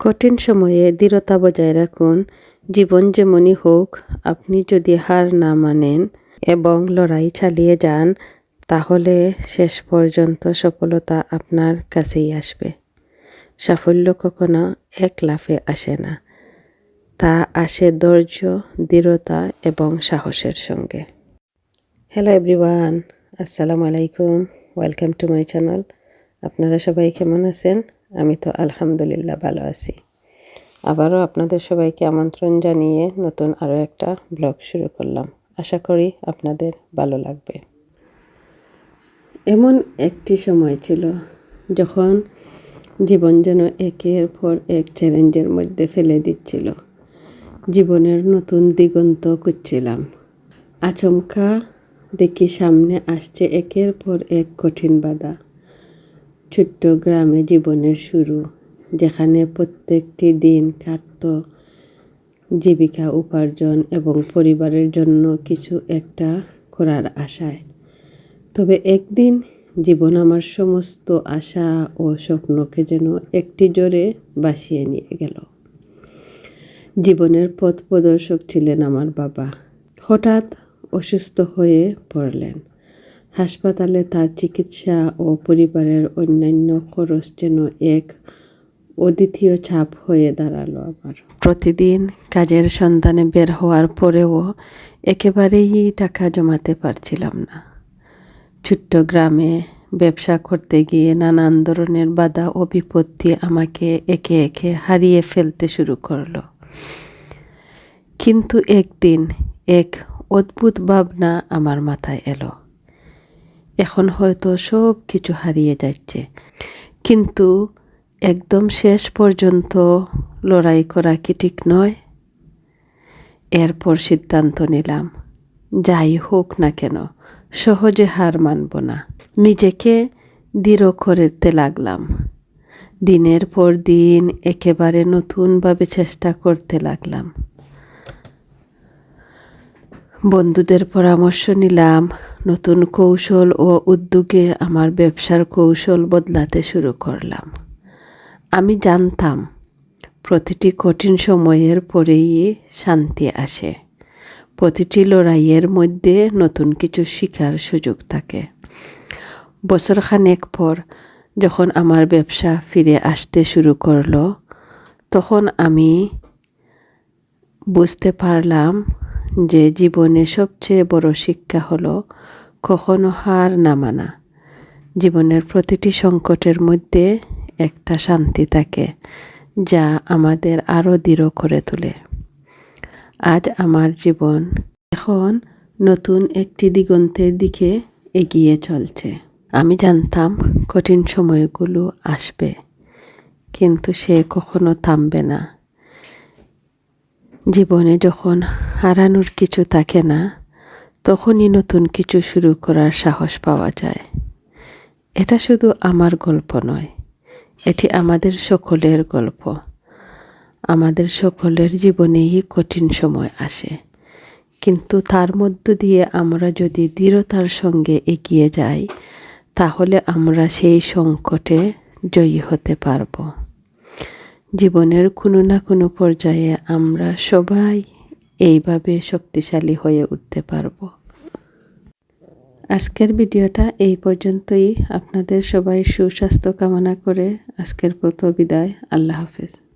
কঠিন সময়ে দৃঢ়তা বজায় রাখুন। জীবন যেমনই হোক, আপনি যদি হার না মানেন এবং লড়াই চালিয়ে যান, তাহলে শেষ পর্যন্ত সফলতা আপনার কাছেই আসবে। সাফল্য কখনো এক লাফে আসে না। তা আসে ধৈর্য, দৃঢ়তা এবং সাহসের সঙ্গে। হ্যালো এভরিওয়ান আসসালামু আলাইকুম ওয়েলকাম টু মাই চ্যানেল আপনারা সবাই কেমন আছেন? আমি তো আলহামদুলিল্লাহ ভালো আছি। আবারও আপনাদের সবাইকে আমন্ত্রণ জানিয়ে নতুন আরও একটা ব্লগ শুরু করলাম। আশা করি আপনাদের ভালো লাগবে। এমন একটি সময় ছিল যখন জীবন যেন একের পর এক চ্যালেঞ্জের মধ্যে ফেলে দিচ্ছিল। জীবনের নতুন দিগন্ত করছিলাম আচমকা দেখি সামনে আসছে একের পর এক কঠিন বাধা। ছোট্ট গ্রামে জীবনের শুরু, যেখানে প্রত্যেকটি দিন কাটত জীবিকা উপার্জন এবং পরিবারের জন্য কিছু একটা করার আশায়। তবে একদিন জীবন আমার সমস্ত আশা ও স্বপ্নকে যেন একটি জোরে বাসিয়ে নিয়ে গেল। জীবনের পথ প্রদর্শক ছিলেন আমার বাবা। হঠাৎ অসুস্থ হয়ে পড়লেন। হাসপাতালে তার চিকিৎসা ও পরিবারের অন্যান্য খরচ যেন এক অদ্বিতীয় চাপ হয়ে দাঁড়াল আমার প্রতিদিন কাজের সন্ধানে বের হওয়ার পরেও একেবারেই টাকা জমাতে পারছিলাম না। ছোট্ট গ্রামে ব্যবসা করতে গিয়ে নানান ধরনের বাধা ও বিপত্তি আমাকে একে একে হারিয়ে ফেলতে শুরু করল। কিন্তু একদিন এক অদ্ভুত ভাবনা আমার মাথায় এলো। এখন হয়তো সব কিছু হারিয়ে যাচ্ছে। কিন্তু একদম শেষ পর্যন্ত লড়াই করা কি ঠিক নয়? এরপর সিদ্ধান্ত নিলাম, যাই হোক না কেন, সহজে হার মানব না। নিজেকে দৃঢ় করতে লাগলাম। দিনের পর দিন একেবারে নতুনভাবে চেষ্টা করতে লাগলাম। বন্ধুদের পরামর্শ নিলাম। নতুন কৌশল ও উদ্যোগে আমার ব্যবসার কৌশল বদলাতে শুরু করলাম। আমি জানতাম, প্রতিটি কঠিন সময়ের পরেই শান্তি আসে। প্রতিটি লড়াইয়ের মধ্যে নতুন কিছু শেখার সুযোগ থাকে। বছরখানেক পর যখন আমার ব্যবসা ফিরে আসতে শুরু করল, তখন আমি বুঝতে পারলাম যে জীবনে সবচেয়ে বড় শিক্ষা হলো কখনো হার না মানা। জীবনের প্রতিটি সংকটের মধ্যে একটা শান্তি থাকে, যা আমাদের আরও দৃঢ় করে তোলে। আজ আমার জীবন এখন নতুন একটি দিগন্তের দিকে এগিয়ে চলছে। আমি জানতাম কঠিন সময়গুলো আসবে, কিন্তু সে কখনো থামবে না। জীবনে যখন হারানোর কিছু থাকে না, তখনই নতুন কিছু শুরু করার সাহস পাওয়া যায়। এটা শুধু আমার গল্প নয়, এটি আমাদের সকলের গল্প। আমাদের সকলের জীবনেই কঠিন সময় আসে, কিন্তু তার মধ্য দিয়ে আমরা যদি দৃঢ়তার সঙ্গে এগিয়ে যাই, তাহলে আমরা সেই সংকটে জয়ী হতে পারব। জীবনের কোনো না কোনো পর্যায়ে আমরা সবাই এইভাবে শক্তিশালী হয়ে উঠতে পারব। আজকের ভিডিওটা এই পর্যন্তই। আপনাদের সবাই সুস্বাস্থ্য কামনা করে আজকের প্রত বিদায়। আল্লাহ হাফেজ।